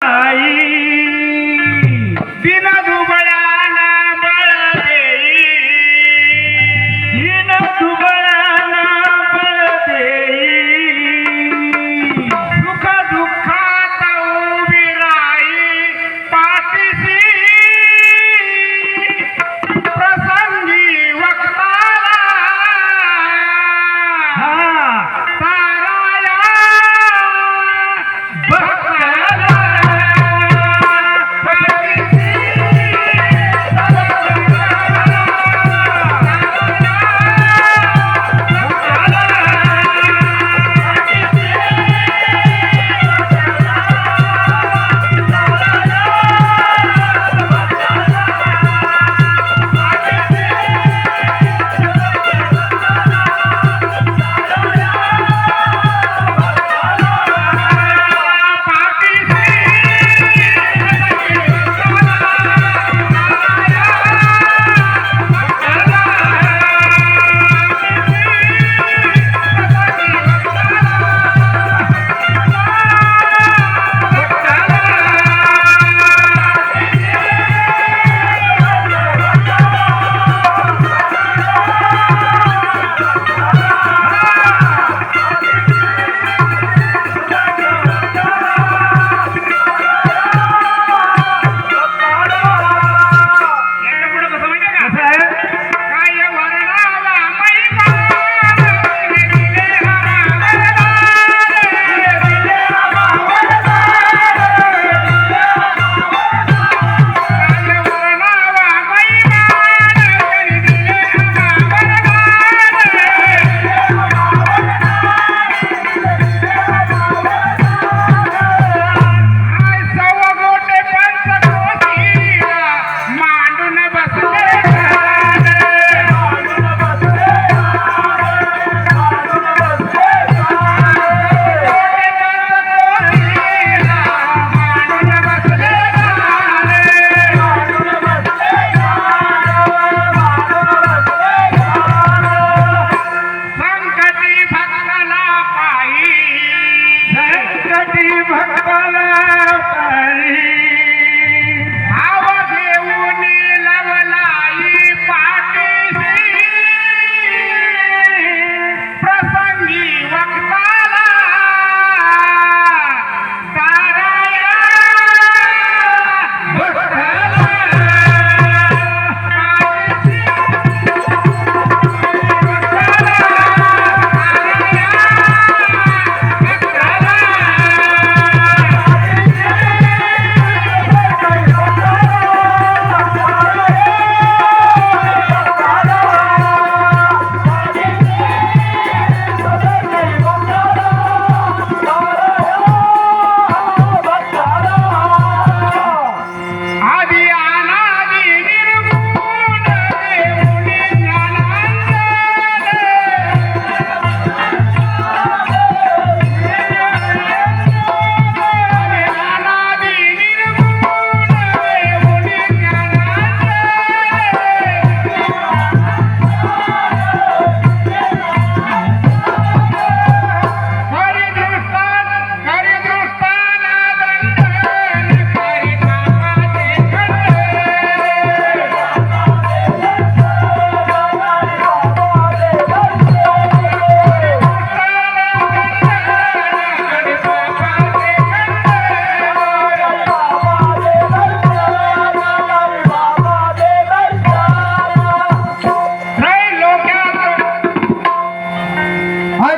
Aí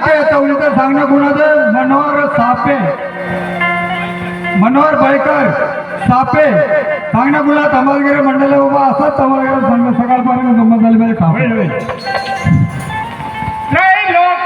काय चवळीचं सांगणं कुणाचं? मनोहर सापे. मनोहर बैकर सापे. सांगणं कुणा तमालगिरी मंडळ बाबा असाच तमालगिरी सांगणं सकाळपर्यंत गंमत झाली म्हणजे पाहिजे लोक